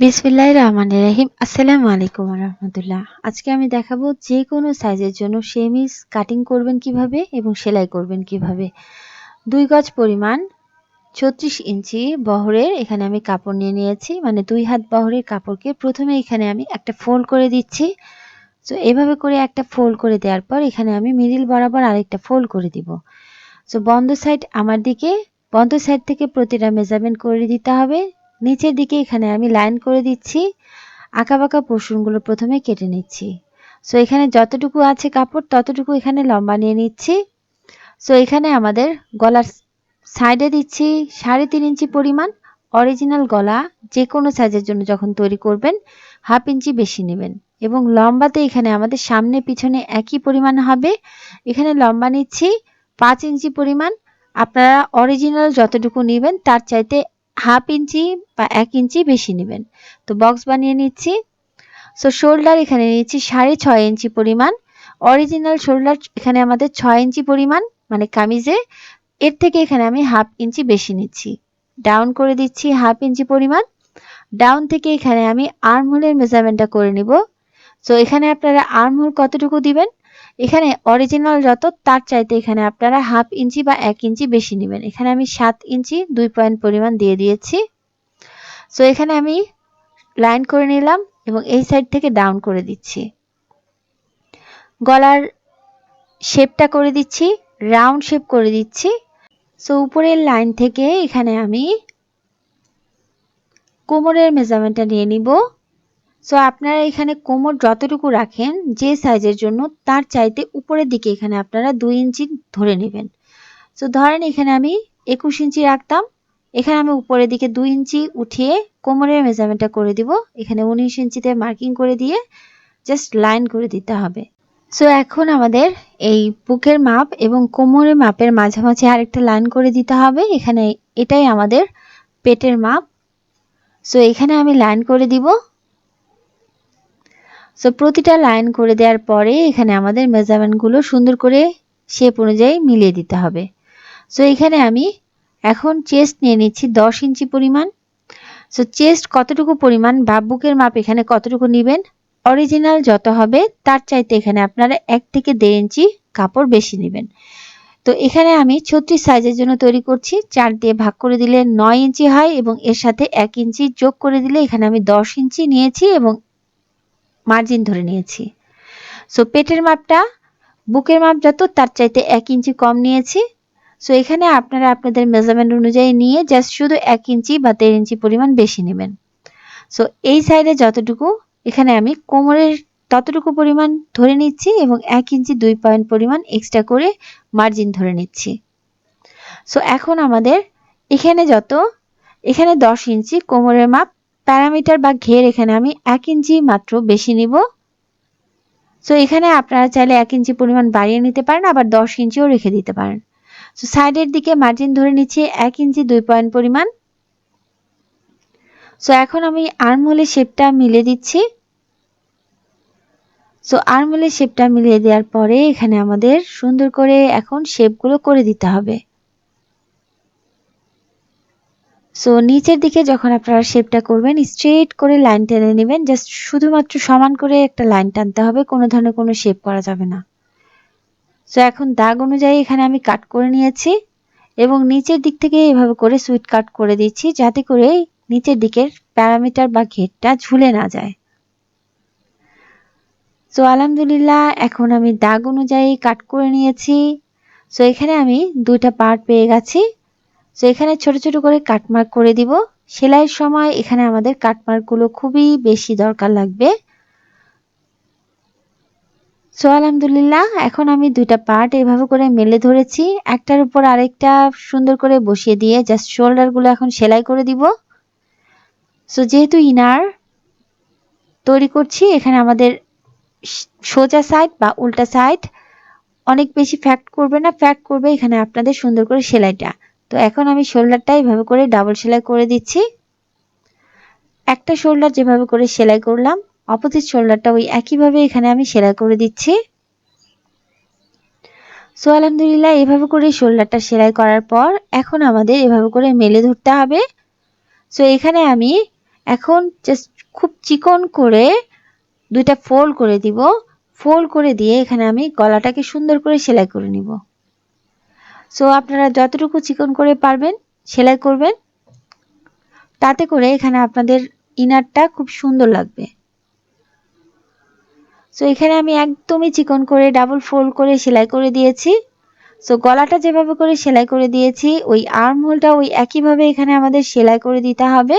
বিসমিল্লাহ রহমান রহিম। আসসালামু আলাইকুম রহমতুল্লাহ। আজকে আমি দেখাবো যে কোনো সাইজের জন্য সেমিস কাটিং করবেন কীভাবে এবং সেলাই করবেন কীভাবে। দুই গজ পরিমাণ ছত্রিশ ইঞ্চি বহরের এখানে আমি কাপড় নিয়ে নিয়েছি মানে দুই হাত বহরের কাপড়কে প্রথমে এখানে আমি একটা ফোল্ড করে দিচ্ছি। তো এভাবে করে একটা ফোল্ড করে দেওয়ার পর এখানে আমি মিডিল বরাবর আরেকটা ফোল্ড করে দিব। তো বন্ধ সাইড আমার দিকে, বন্ধ সাইড থেকে প্রতিটা মেজারমেন্ট করে দিতে হবে। নিচের দিকে এখানে আমি লাইন করে দিচ্ছি। আঁকাবাঁকা পোর্শনগুলো প্রথমে কেটে নিচ্ছি। সো এখানে যতটুকু আছে কাপড়, ততটুকু এখানে লম্বা নিয়ে নিচ্ছি। সো এখানে আমাদের গলার সাইডে দিচ্ছি সাড়ে তিন ইঞ্চি পরিমাণ অরিজিনাল গলা, যে কোনো সাইজের জন্য যখন তৈরি করবেন হাফ ইঞ্চি বেশি নেবেন। এবং লম্বাতে এখানে আমাদের সামনে পিছনে একই পরিমাণ হবে। এখানে লম্বা নিচ্ছি পাঁচ ইঞ্চি পরিমাণ। আপনারা অরিজিনাল যতটুকু নেবেন, তার চাইতে হাফ ইঞ্চি বা এক ইঞ্চি বেশি নেবেন। তো বক্স বানিয়ে নিচ্ছি। সো শোল্ডার এখানে নিচ্ছি সাড়ে ছয় ইঞ্চি পরিমাণ। অরিজিনাল শোল্ডার এখানে আমাদের ছয় ইঞ্চি পরিমাণ মানে কামিজে। এর থেকে এখানে আমি হাফ ইঞ্চি বেশি নিচ্ছি। ডাউন করে দিচ্ছি হাফ ইঞ্চি পরিমাণ। ডাউন থেকে এখানে আমি আর্মহোলের মেজারমেন্টটা করে নিব। সো এখানে আপনারা আর্মহোল কতটুকু দিবেন? এখানে অরিজিনাল যত, তার চাইতে এখানে আপনারা হাফ ইঞ্চি বা এক ইঞ্চি বেশি নেবেন। এখানে আমি সাত ইঞ্চি দুই পয়েন্ট পরিমাণ দিয়ে দিয়েছি। সো এখানে আমি লাইন করে নিলাম এবং এই সাইড থেকে ডাউন করে দিচ্ছি। গলার শেপটা করে দিচ্ছি রাউন্ড শেপ করে দিচ্ছি। সো উপরের লাইন থেকে এখানে আমি কোমরের মেজারমেন্টটা নিয়ে নিব। সো আপনারা এখানে কোমর যতটুকু রাখেন, যে সাইজের জন্য, তার চাইতে উপরের দিকে এখানে আপনারা দুই ইঞ্চি ধরে নেবেন। সো ধরেন এখানে আমি একুশ ইঞ্চি রাখতাম। এখানে আমি উপরের দিকে দুই ইঞ্চি উঠিয়ে কোমরের মেজারমেন্টটা করে দিব। এখানে উনিশ ইঞ্চিতে মার্কিং করে দিয়ে জাস্ট লাইন করে দিতে হবে। সো এখন আমাদের এই বুকের মাপ এবং কোমরের মাপের মাঝামাঝি আরেকটা লাইন করে দিতে হবে। এখানে এটাই আমাদের পেটের মাপ। সো এখানে আমি লাইন করে দিব। সো প্রতিটা লাইন করে দেওয়ার পরে এখানে আমাদের মেজারমেন্টগুলো সুন্দর করে শেপ অনুযায়ী মিলিয়ে দিতে হবে। সো এখানে আমি এখন চেস্ট নিয়ে নিচ্ছি দশ ইঞ্চি পরিমাণ। সো চেস্ট কতটুকু পরিমাণ বা বুকের মাপ এখানে কতটুকু নেবেন অরিজিনাল যত হবে তার চাইতে এখানে আপনারা এক থেকে দেড় ইঞ্চি কাপড় বেশি নেবেন। তো, এখানে আমি ছত্রিশ সাইজের জন্য তৈরি করছি, চার দিয়ে ভাগ করে দিলে নয় ইঞ্চি হয় এবং এর সাথে এক ইঞ্চি যোগ করে দিলে এখানে আমি দশ ইঞ্চি নিয়েছি এবং মার্জিন ধরে নিয়েছি। সো পেটের মাপটা, বুকের মাপ যত, তার চাইতে এক ইঞ্চি কম নিয়েছি। সো এখানে আপনারা আপনাদের মেজারমেন্ট অনুযায়ী নিয়ে জাস্ট শুধু এক ইঞ্চি বা দেড় ইঞ্চি পরিমাণ বেশি নেবেন। সো এই সাইডে যতটুকু, এখানে আমি কোমরের ততটুকু পরিমাণ ধরে নিচ্ছি এবং এক ইঞ্চি দুই পয়েন্ট পরিমাণ এক্সট্রা করে মার্জিন ধরে নিচ্ছি। সো এখন আমাদের এখানে যত, এখানে দশ ইঞ্চি কোমরের মাপ প্যারামিটার বা ঘের এখানে আমি এক ইঞ্চি মাত্র বেশি নিব। সো এখানে আপনারা চাইলে এক ইঞ্চি পরিমাণ বাড়িয়ে নিতে পারেন, আবার দশ ইঞ্চিও রেখে দিতে পারেন। সো সাইডের দিকে মার্জিন ধরে নিচ্ছি, এক ইঞ্চি দুই পয়েন্ট পরিমাণ। সো এখন আমি আর্মহোলের শেপটা মিলে দিচ্ছি। সো আর্মহোলের শেপটা মিলিয়ে দেওয়ার পরে এখানে আমাদের সুন্দর করে এখন শেপগুলো করে দিতে হবে। সো নিচের দিকে যখন আপনারা শেপটা করবেন স্ট্রেট করে লাইন টেনে নেবেন জাস্ট শুধুমাত্র সমান করে একটা লাইন টানতে হবে, কোনো ধরনের কোনো শেপ করা যাবে না। সো এখন দাগ অনুযায়ী এখানে আমি কাট করে নিয়েছি, এবং নিচের দিক থেকে এভাবে করে সুইট কাট করে দিচ্ছি, যাতে করে নিচের দিকের প্যারামিটার বা ঘেরটা ঝুলে না যায়। সো আলহামদুলিল্লাহ, এখন আমি দাগ অনুযায়ী কাট করে নিয়েছি। সো এখানে আমি দুইটা পার্ট পেয়ে গেছি। সো এখানে ছোট ছোট করে কাটমার্ক করে দিব। সেলাইয়ের সময় এখানে আমাদের কাটমার্কগুলো খুবই বেশি দরকার লাগবে। সো আলহামদুলিল্লাহ, এখন আমি দুইটা পার্ট এভাবে করে মেলে ধরেছি। একটার উপর আরেকটা সুন্দর করে বসিয়ে দিয়ে জাস্ট শোল্ডারগুলো এখন সেলাই করে দিব। সো যেহেতু ইনার তৈরি করছি, এখানে আমাদের সোজা সাইড বা উল্টা সাইড অনেক বেশি ফ্যাক্ট করবে না। ফ্যাক্ট করবে এখানে আপনাদের সুন্দর করে সেলাইটা। তো এখন আমি শোল্ডারটা এইভাবে করে ডাবল সেলাই করে দিচ্ছি। একটা শোল্ডার যেভাবে করে সেলাই করলাম অপোজিট শোল্ডারটা ওই একইভাবে এখানে আমি সেলাই করে দিচ্ছি। সো, আলহামদুলিল্লাহ, এভাবে করে শোল্ডারটা সেলাই করার পর এখন আমাদের এভাবে করে মেলে ধরতে হবে। সো, এখানে আমি এখন জাস্ট খুব চিকন করে দুইটা ফোল্ড করে দিব। ফোল্ড করে দিয়ে এখানে আমি গলাটাকে সুন্দর করে সেলাই করে নিব। সো আপনারা যতটুকু চিকন করে পারবেন, সেলাই করবেন। তাতে করে এখানে আপনাদের ইনারটা খুব সুন্দর লাগবে। সো এখানে আমি একদমই চিকন করে ডাবল ফোল্ড করে সেলাই করে দিয়েছি। সো গলাটা যেভাবে করে সেলাই করে দিয়েছি, ওই আর্ম হোলটা ওই একইভাবে এখানে আমাদের সেলাই করে দিতে হবে।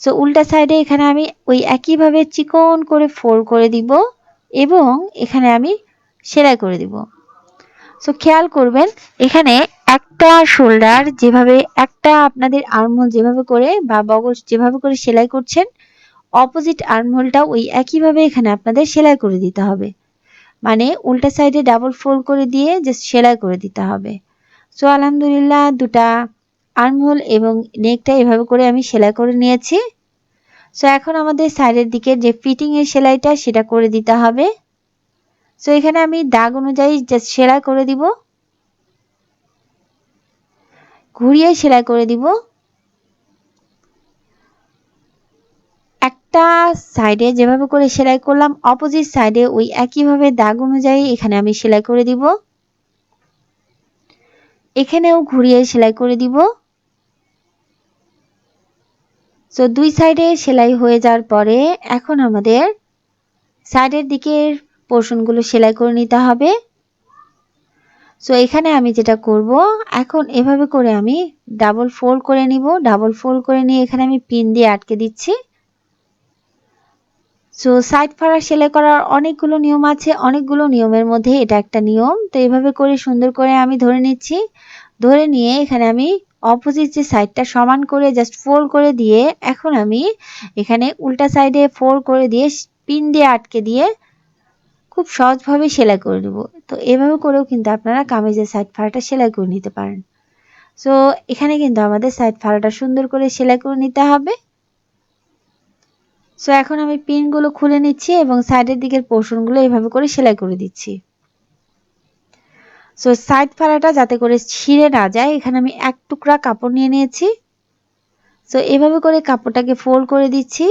সো উল্টা সাইডে এখানে আমি ওই একইভাবে চিকন করে ফোল্ড করে দিব এবং এখানে আমি সেলাই করে দিব। সো খেয়াল করবেন, এখানে একটা শোল্ডার যেভাবে, একটা আপনাদের আর্মহোল যেভাবে করে বা বগল যেভাবে করে সেলাই করছেন অপোজিট আর্মহোলটা ওই একইভাবে এখানে আপনাদের সেলাই করে দিতে হবে। মানে উল্টা সাইডে ডাবল ফোল্ড করে দিয়ে জাস্ট সেলাই করে দিতে হবে। সো আলহামদুলিল্লাহ দুটা আর্মহোল এবং নেকটা এভাবে করে আমি সেলাই করে নিয়েছি। সো এখন আমাদের সাইডের দিকে যে ফিটিংয়ের সেলাইটা সেটা করে দিতে হবে। সো এখানে আমি দাগ অনুযায়ী সেলাই করে দিব। ঘুরিয়ে সেলাই করে দিব। একটা সাইডে যেভাবে করে সেলাই করলাম অপোজিট সাইডে ওই একইভাবে দাগ অনুযায়ী এখানে আমি সেলাই করে দিব। এখানেও ঘুরিয়ে সেলাই করে দিব। সো দুই সাইডে সেলাই হয়ে যাওয়ার পরে এখন আমাদের সাইডের দিকের পোর্শনগুলো সেলাই করে নিতে হবে। সো এখানে আমি যেটা করব, এখন এভাবে করে আমি ডাবল ফোল্ড করে নিব। ডাবল ফোল্ড করে নিয়ে এখানে আমি পিন দিয়ে আটকে দিচ্ছি। সো সাইড ফাড়া সেলাই করার অনেকগুলো নিয়ম আছে, অনেকগুলো নিয়মের মধ্যে এটা একটা নিয়ম। তো এইভাবে করে সুন্দর করে আমি ধরে নিচ্ছি। ধরে নিয়ে এখানে আমি অপোজিট যে সাইডটা সমান করে জাস্ট ফোল্ড করে দিয়ে এখন আমি এখানে উল্টা সাইডে ফোল্ড করে দিয়ে পিন দিয়ে আটকে দিয়ে খুব সহজভাবে সেলাই করে নেব। তো এভাবে করেও কিন্তু আপনারা কামিজের সাইড ফাড়াটা সেলাই করে নিতে পারেন। সো এখানে কিন্তু আমাদের সাইড ফাড়াটা সুন্দর করে সেলাই করে নিতে হবে। সো এখন আমি পিনগুলো খুলে নিচ্ছি এবং সাইডের দিকের পোর্শনগুলো এভাবে করে সেলাই করে দিচ্ছি। সো সাইড ফাড়াটা যাতে করে ছিঁড়ে না যায়, এখানে আমি এক টুকরা কাপড় নিয়ে নিয়েছি। সো এভাবে করে কাপড়টাকে ফোল্ড করে দিচ্ছি।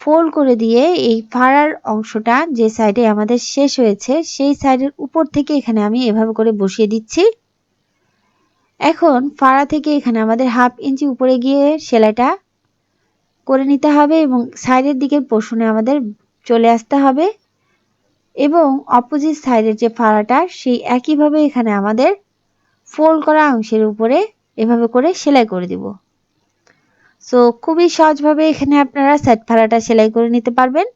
ফোল্ড করে দিয়ে এই ফাড়ার অংশটা যে সাইডে আমাদের শেষ হয়েছে, সেই সাইডের উপর থেকে এখানে আমি এভাবে করে বসিয়ে দিচ্ছি। এখন ফাড়া থেকে এখানে আমাদের হাফ ইঞ্চি উপরে গিয়ে সেলাইটা করে নিতে হবে এবং সাইডের দিকের পোষণে আমাদের চলে আসতে হবে এবং অপোজিট সাইডের যে ফাড়াটা সেই একইভাবে এখানে আমাদের ফোল্ড করা অংশের উপরে এভাবে করে সেলাই করে দিব। সো খুবই সহজভাবে এখানে আপনারা সেট ফাড়াটা সেলাই করে নিতে পারবেন।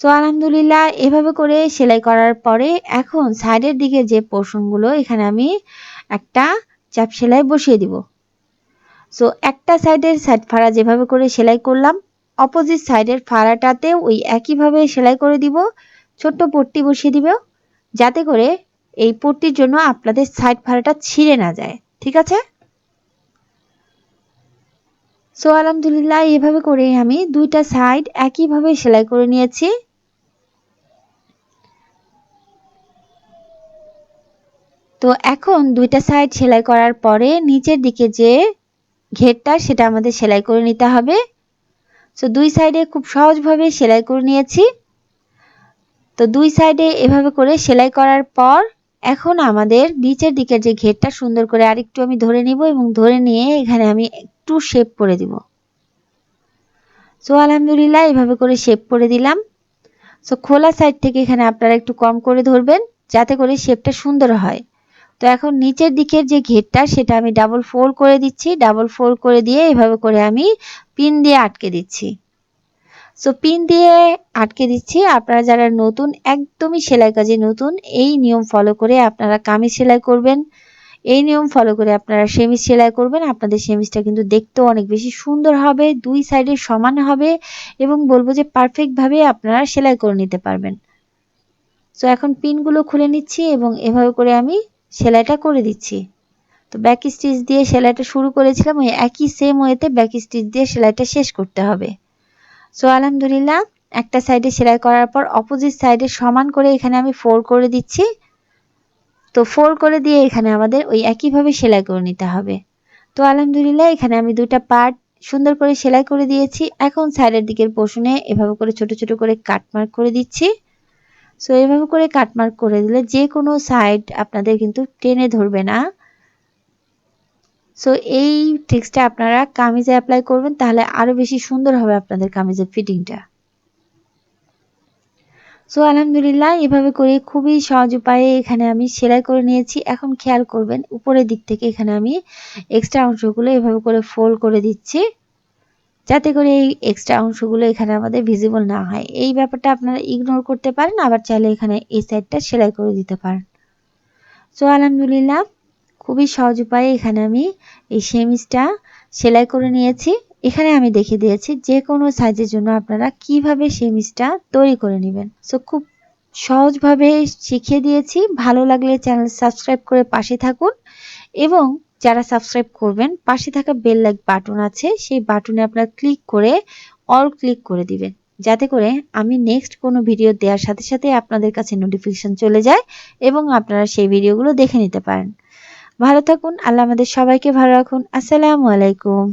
সো আলহামদুলিল্লাহ, এভাবে করে সেলাই করার পরে এখন সাইডের দিকে যে পোর্শনগুলো এখানে আমি একটা চাপ সেলাই বসিয়ে দিব। সো একটা সাইডের সাইড ফাড়া যেভাবে করে সেলাই করলাম অপোজিট সাইডের ফাড়াটাতে ওই একইভাবে সেলাই করে দিব, ছোট্ট পট্টি বসিয়ে দিব, যাতে করে এই পট্টির জন্য আপনাদের সাইড ফাড়াটা ছিঁড়ে না যায়। ঠিক আছে? সো আলহামদুলিল্লাহ, এভাবে করে আমি দুইটা সাইড একইভাবে সেলাই করে নিয়েছি। তো এখন দুইটা সাইড সেলাই করার পরে নিচের দিকে যে ঘেরটা, সেটা আমাদের সেলাই করে নিতে হবে। সো দুই সাইডে খুব সহজভাবে সেলাই করে নিয়েছি। তো দুই সাইডে এভাবে করে সেলাই করার পর এখন আমাদের নিচের দিকের যে ঘেরটা, সুন্দর করে আরেকটু আমি ধরে নিব এবং ধরে নিয়ে এখানে আমি একটু শেপ করে দিব। সো আলহামদুলিল্লাহ, এভাবে করে শেপ করে দিলাম। সো খোলা সাইড থেকে এখানে আপনারা একটু কম করে ধরবেন, যাতে করে শেপটা সুন্দর হয়। তো এখন নিচের দিকের যে ঘেরটা, সেটা আমি ডাবল ফোল্ড করে দিচ্ছি। ডাবল ফোল্ড করে দিয়ে এভাবে করে আমি পিন দিয়ে আটকে দিচ্ছি। সো পিন দিয়ে আটকে দিচ্ছি। আপনারা যারা নতুন, একদমই সেলাই কাজে নতুন, এই নিয়ম ফলো করে আপনারা কামিজ সেলাই করবেন। এই নিয়ম ফলো করে আপনারা সেমিজ সেলাই করবেন। আপনাদের সেমিজটা কিন্তু দেখতেও অনেক বেশি সুন্দর হবে, দুই সাইডে সমান হবে এবং বলব যে পারফেক্টভাবে আপনারা সেলাই করে নিতে পারবেন। সো এখন পিনগুলো খুলে নিচ্ছি এবং এভাবে করে আমি সেলাইটা করে দিচ্ছি। তো ব্যাক স্টিচ দিয়ে সেলাইটা শুরু করেছিলাম, ওই একই সেম ওয়েতে ব্যাক স্টিচ দিয়ে সেলাইটা শেষ করতে হবে। সো আলহামদুলিল্লাহ, একটা সাইডে সেলাই করার পর অপোজিট সাইডে সমান করে এখানে আমি ফোল্ড করে দিচ্ছি। তো ফোল্ড করে দিয়ে এখানে আমাদের ওই একইভাবে সেলাই করে নিতে হবে। তো আলহামদুলিল্লাহ, এখানে আমি দুইটা পার্ট সুন্দর করে সেলাই করে দিয়েছি। এখন সাইডের দিকের পোষণে এভাবে করে ছোট ছোট করে কাটমার্ক করে দিচ্ছি। সো এভাবে করে কাটমার্ক করে দিলে যে কোনো সাইড আপনাদের কিন্তু টেনে ধরবে না। সো এই ট্রিক্সটা আপনারা কামিজে অ্যাপ্লাই করবেন, তাহলে আরও বেশি সুন্দর হবে আপনাদের কামিজের ফিটিংটা সো আলহামদুলিল্লাহ, এভাবে করে খুবই সহজ উপায়ে এখানে আমি সেলাই করে নিয়েছি। এখন খেয়াল করবেন, উপরের দিক থেকে এখানে আমি এক্সট্রা অংশগুলো এভাবে করে ফোল্ড করে দিচ্ছি, যাতে করে এই এক্সট্রা অংশগুলো এখানে আমাদের ভিজিবল না হয়। এই ব্যাপারটা আপনারা ইগনোর করতে পারেন, আবার চাইলে এখানে এই সাইডটা সেলাই করে দিতে পারেন। সো আলহামদুলিল্লাহ, খুবই সহজ উপায়ে এখানে আমি এই সেমিজটা সেলাই করে নিয়েছি। এখানে আমি দেখে দিয়েছি যে কোনো সাইজের জন্য আপনারা কীভাবে সেমিজটা তৈরি করে নেবেন। সো খুব সহজভাবে শিখিয়ে দিয়েছি। ভালো লাগলে চ্যানেল সাবস্ক্রাইব করে পাশে থাকুন এবং যারা সাবস্ক্রাইব করবেন, পাশে থাকা বেল লাইক বাটন আছে, সেই বাটনে আপনারা ক্লিক করে অল ক্লিক করে দিবেন। যাতে করে আমি নেক্সট কোনো ভিডিও দেওয়ার সাথে সাথে আপনাদের কাছে নোটিফিকেশন চলে যায় এবং আপনারা সেই ভিডিওগুলো দেখে নিতে পারেন। ভালো থাকুন, আল্লাহ আমাদের সবাইকে ভালো রাখুন। আসসালামু আলাইকুম।